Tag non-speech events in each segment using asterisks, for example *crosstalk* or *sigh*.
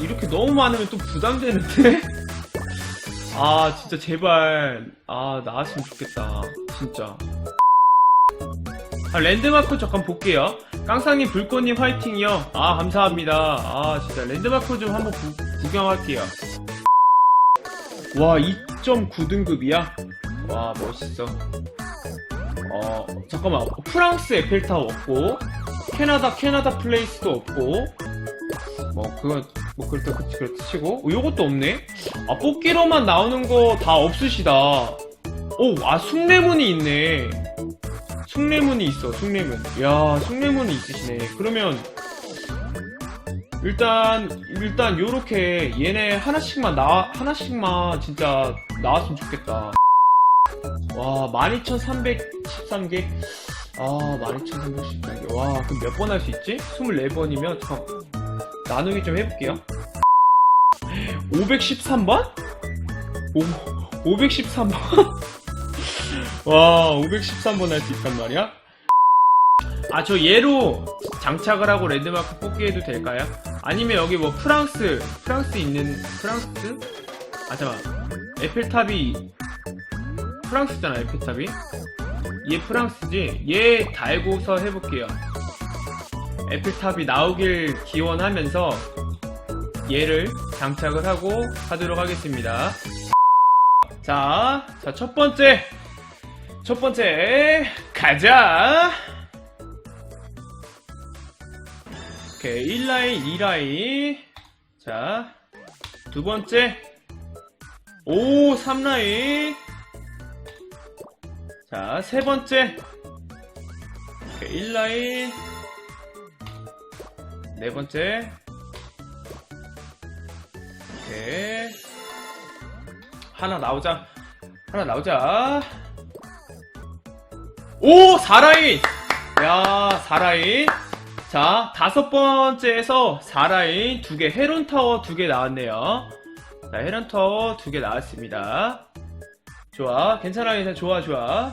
이렇게 너무 많으면 또 부담되는데? 아, 진짜 제발. 아, 나왔으면 좋겠다. 진짜. 아, 랜드마크 잠깐 볼게요. 깡상님, 불꽃님 화이팅이요. 아, 감사합니다. 아, 진짜 랜드마크 좀 한번 구, 구경할게요. 와, 2.9등급이야? 와, 멋있어. 어, 잠깐만. 프랑스 에펠타워 없고, 캐나다, 캐나다 플레이스도 없고, 뭐, 그건, 뭐, 그렇다, 그렇지, 그렇지 치고. 어, 요것도 없네? 아, 뽑기로만 나오는 거 다 없으시다. 오, 아, 숭례문이 있네. 숭례문이 있어, 숭례문. 야, 숭례문이 있으시네. 그러면, 일단, 일단, 요렇게, 얘네 하나씩만 나, 하나씩만 진짜 나왔으면 좋겠다. 와, 12,313개? 아, 12,313개. 와, 그럼 몇 번 할 수 있지? 24번이면, 잠깐, 나누기 좀 해볼게요. 513번? 오, 513번? *laughs* 와, 513번 할 수 있단 말이야? 아, 저 얘로 장착을 하고 랜드마크 뽑기 해도 될까요? 아니면 여기 뭐 프랑스, 프랑스 있는, 프랑스? 아, 잠깐. 에펠탑이, 프랑스잖아, 에펠탑이. 얘 프랑스지? 얘 달고서 해볼게요. 에펠탑이 나오길 기원하면서 얘를 장착을 하고 하도록 하겠습니다. 자, 자, 첫 번째. 첫 번째, 가자! 오케이, 1라인, 2라인. 자, 두 번째. 오, 3라인. 자, 세 번째. 오케이, 1라인. 네 번째. 오케이. 하나 나오자. 하나 나오자. 오! 4라인! 야, 4라인. 자, 다섯 번째에서 4라인 두 개, 헤론 타워 두 개 나왔네요. 자, 헤론 타워 두 개 나왔습니다. 좋아. 괜찮아, 괜찮아. 좋아, 좋아.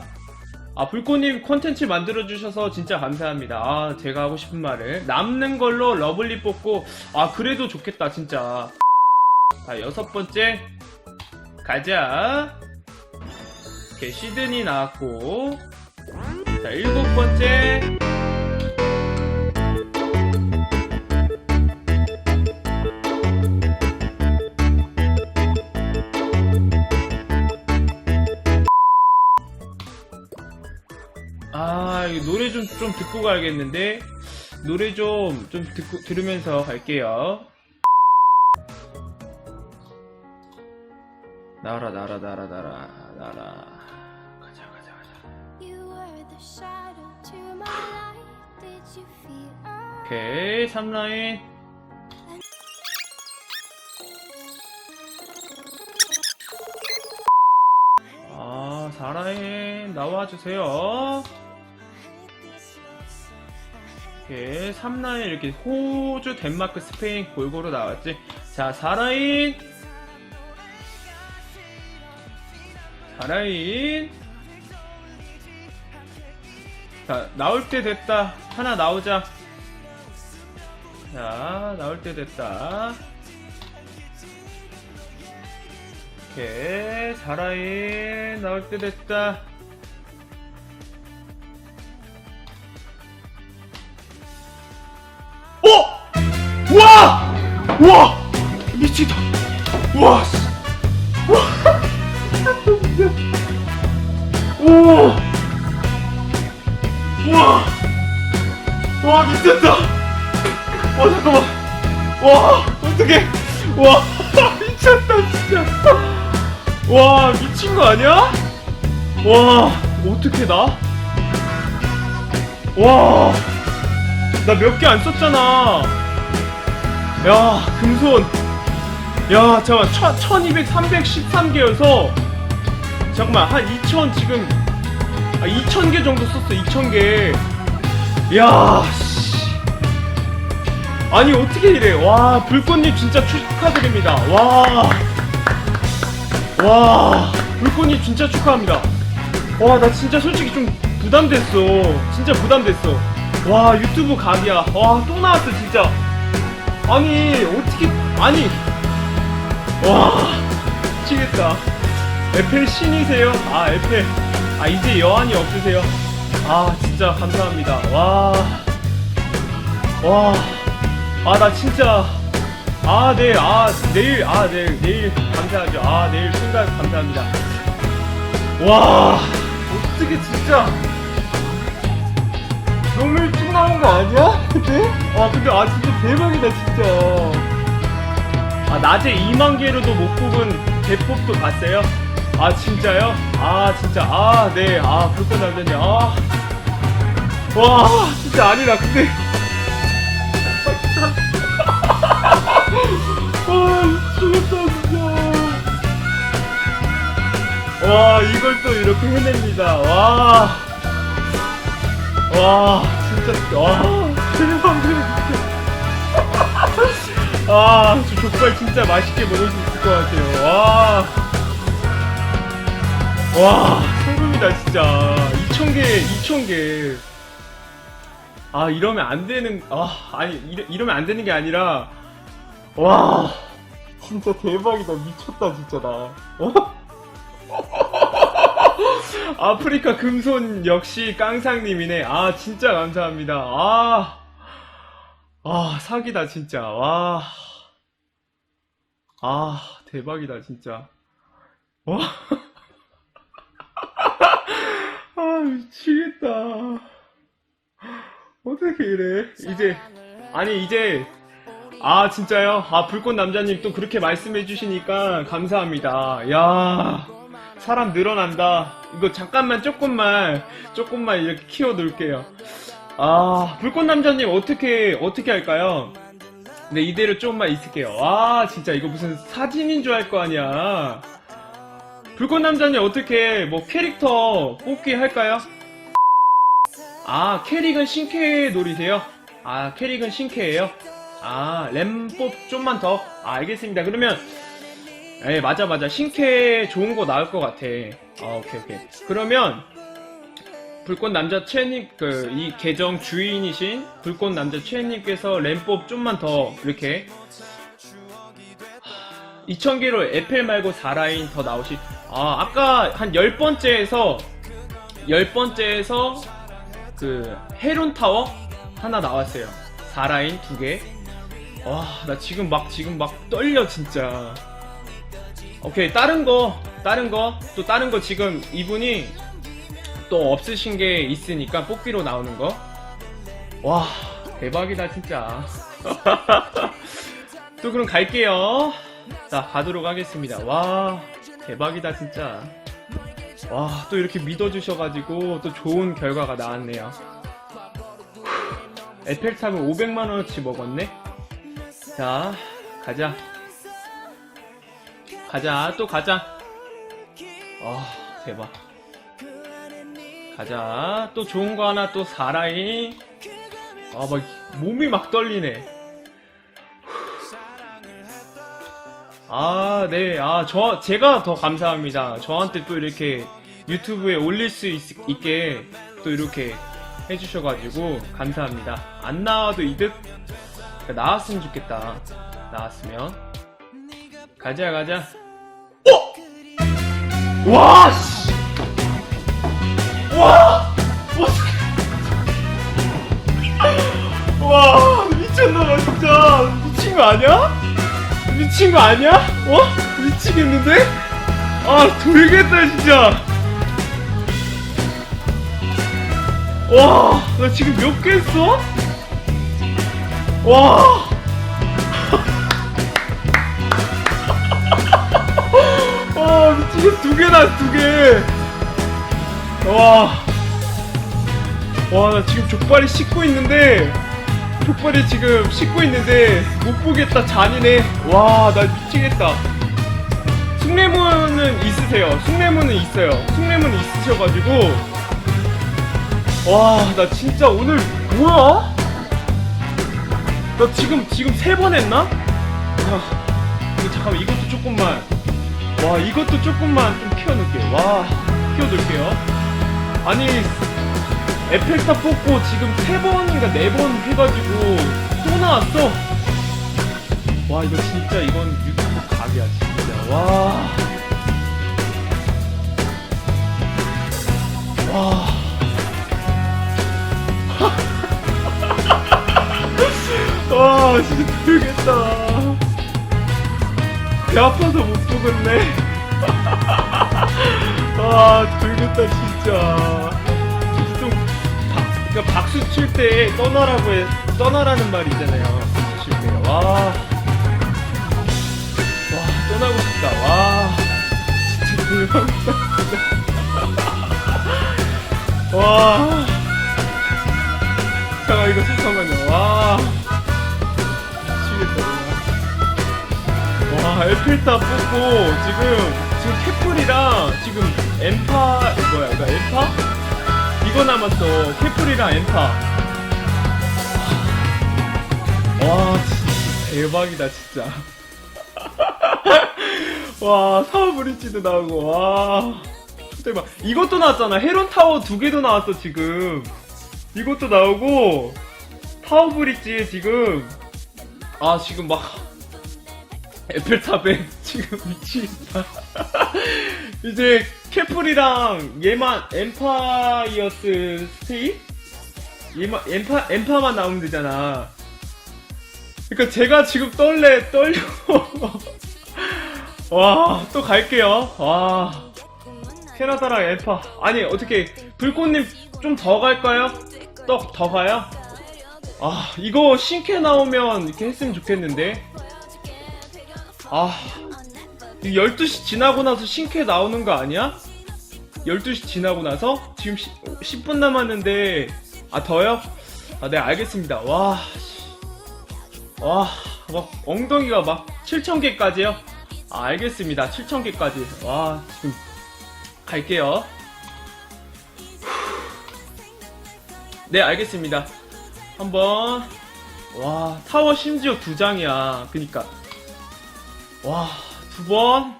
아, 불꽃님 콘텐츠 만들어주셔서 진짜 감사합니다. 아, 제가 하고 싶은 말을. 남는 걸로 러블리 뽑고, 아, 그래도 좋겠다, 진짜. 자, 여섯 번째. 가자. 오케이, 시드니 나왔고. 자, 일곱 번째. 노래 좀, 좀 듣고 가야겠는데. 노래 좀, 좀 듣고, 들으면서 갈게요. 나라, 나라, 나라, 나라, 나라. 가자, 가자, 가자. 오케이, 3라인. 아, 4라인 나와주세요. 오케이, 3라인 이렇게 호주, 덴마크, 스페인 골고루 나왔지. 자, 4라인. 4라인. 자, 나올 때 됐다. 하나 나오자. 자, 나올 때 됐다. 오케이, 자라인 나올 때 됐다. 와! 와! 미치다. 와! 씨. 와! 오! 와! 와, 미쳤다! 와, 잠깐만! 와, 어떡해! 와, *laughs* 미쳤다, 진짜! 와, 미친 거 아니야? 와, 어떻게 나? 와, 나 몇 개 안 썼잖아. 야, 금손. 야, 잠깐만, 1200, 313개여서, 잠깐만, 한 2000 지금, 아, 2000개 정도 썼어, 2000개. 야, 씨. 아니, 어떻게 이래. 와, 불꽃님 진짜 축하드립니다. 와. 와, 불꽃님 진짜 축하합니다. 와, 나 진짜 솔직히 좀 부담됐어. 진짜 부담됐어. 와, 유튜브 각이야. 와, 또 나왔어, 진짜. 아니, 어떻게, 아니. 와 미치겠다. 에펠 신이세요? 아 에펠. 아 이제 여한이 없으세요? 아 진짜 감사합니다. 와 와 아 나 진짜. 아 네 아 내일 아 네 내일 감사하죠. 아 내일 순간 감사합니다. 와 어떻게 진짜 너무 일찍 나온 거 아니야? 근데? 아 근데 아 진짜 대박이다 진짜 아 낮에 2만 개로도 못 뽑은 대법도 봤어요? 아 진짜요? 아 진짜 아 네아 불꽃 남자님 아와 진짜 아니다 근데 *laughs* 와 미치겠다 진짜 와 이걸 또 이렇게 해냅니다 와 와 진짜 와 *laughs* 대박이야 아, 저 족발 진짜 맛있게 먹을 수 있을 것 같아요. 와. 와, 소름이다, 진짜. 2,000개, 2,000개. 아, 이러면 안 되는, 아, 아니, 이러, 이러면 안 되는 게 아니라, 와. 진짜 대박이다. 미쳤다, 진짜, 나. 어? *laughs* 아프리카 금손 역시 깡상님이네. 아, 진짜 감사합니다. 아. 아, 사기다, 진짜. 와. 아, 대박이다, 진짜. 와. *laughs* 아, 미치겠다. 어떻게 이래? 이제, 아니, 이제, 아, 진짜요? 아, 불꽃 남자님 또 그렇게 말씀해 주시니까 감사합니다. 야 사람 늘어난다. 이거 잠깐만, 조금만, 조금만 이렇게 키워 놓을게요. 아, 불꽃 남자님 어떻게, 어떻게 할까요? 네, 이대로 조금만 있을게요. 와, 진짜 이거 무슨 사진인 줄 알 거 아니야. 불꽃 남자님 어떻게, 뭐 캐릭터 뽑기 할까요? 아, 캐릭은 신캐 놀이세요? 아, 캐릭은 신캐예요? 아, 램 뽑 좀만 더? 아, 알겠습니다. 그러면, 에 맞아, 맞아. 신캐 좋은 거 나올 것 같아. 아, 오케이, 오케이. 그러면, 불꽃 남자 최님 그 이 계정 주인이신 불꽃 남자 최님께서 램법 좀만 더 이렇게 2000개로 에펠 말고 4라인 더 나오시 아 아까 한 10번째에서 10번째에서 그 헤론 타워 하나 나왔어요 4라인 두개와 나 지금 막 지금 막 떨려 진짜 오케이 다른 거 다른 거 또 다른 거 지금 이분이 또 없으신 게 있으니까 뽑기로 나오는 거. 와, 대박이다, 진짜. *laughs* 또 그럼 갈게요. 자, 가도록 하겠습니다. 와, 대박이다, 진짜. 와, 또 이렇게 믿어주셔가지고 또 좋은 결과가 나왔네요. 에펠탑을 500만원어치 먹었네? 자, 가자. 가자, 또 가자. 와, 대박. 가자. 또 좋은 거 하나 또 사라이. 아, 막, 몸이 막 떨리네. 아, 네. 아, 저, 제가 더 감사합니다. 저한테 또 이렇게 유튜브에 올릴 수 있, 있게 또 이렇게 해주셔가지고 감사합니다. 안 나와도 이득? 나왔으면 좋겠다. 나왔으면. 가자, 가자. 어! 와, 씨! 와! 와, 미쳤나봐, 진짜. 미친 거 아니야? 미친 거 아니야? 어? 미치겠는데? 아, 돌겠다, 진짜. 와, 나 지금 몇 개 했어? 와. 개나, 두 개. 와. 와, 나 지금 족발이 씻고 있는데, 족발이 지금 씻고 있는데, 못 보겠다, 잔이네. 와, 나 미치겠다. 숭례문은 있으세요. 숭례문은 있어요. 숭례문은 있으셔가지고, 와, 나 진짜 오늘, 뭐야? 나 지금, 지금 세 번 했나? 야, 이거 잠깐만, 이것도 조금만. 와, 이것도 조금만 좀 키워놓을게요. 와, 키워놓을게요. 아니 에펠탑 뽑고 지금 세 번인가 네 번 해가지고 또 나왔어 와 이거 진짜 이건 유튜브 각이야 진짜 와. 와. *laughs* 와 진짜 들겠다. 배 아파서 못 보겠네. 와 들겠다 진짜. 좀 박, 그러니까 박수 칠 때 떠나라고 해 떠나라는 말이 있잖아요. 박수 칠 때. 와. 와 떠나고 싶다. 와. 진짜 대박이다. *laughs* 와. 잠깐 이거 잠깐만요. 에펠탑 뽑고 지금 지금 캐플이랑 지금 엠파 뭐야 이거 엠파? 이거 남았어. 캐플이랑 엠파. 와 진짜 대박이다 진짜. *laughs* 와 사브리지도 나오고 와. 대박. 이것도 나왔잖아. 헤론 타워 두 개도 나왔어 지금. 이것도 나오고 타워 브릿지 지금. 아 지금 막 에펠탑에 지금 미치겠다. 이제 캐플이랑 얘만 엠파이어스 스테이? 얘만 엠파 엠파만 나오면 되잖아. 그러니까 제가 지금 떨래 떨려. *laughs* 와 또 갈게요. 와. 캐나다랑 엠파. 아니 어떻게 불꽃님 좀 더 갈까요? 또더 가요? 아 이거 신캐 나오면 이렇게 했으면 좋겠는데 아 12시 지나고 나서 신캐 나오는 거 아니야? 12시 지나고 나서? 지금 10, 분 남았는데 아 더요? 아 네 알겠습니다 와 씨. 와, 막 엉덩이가 막 7,000개까지요? 아, 알겠습니다. 7,000개까지. 와, 지금 갈게요. 네, 알겠습니다. 한번 와, 타워 심지어 두 장이야. 그니까 와, 두 번.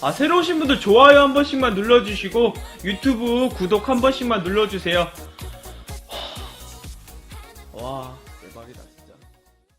아, 새로 오신 분들 좋아요 한 번씩만 눌러주시고, 유튜브 구독 한 번씩만 눌러주세요.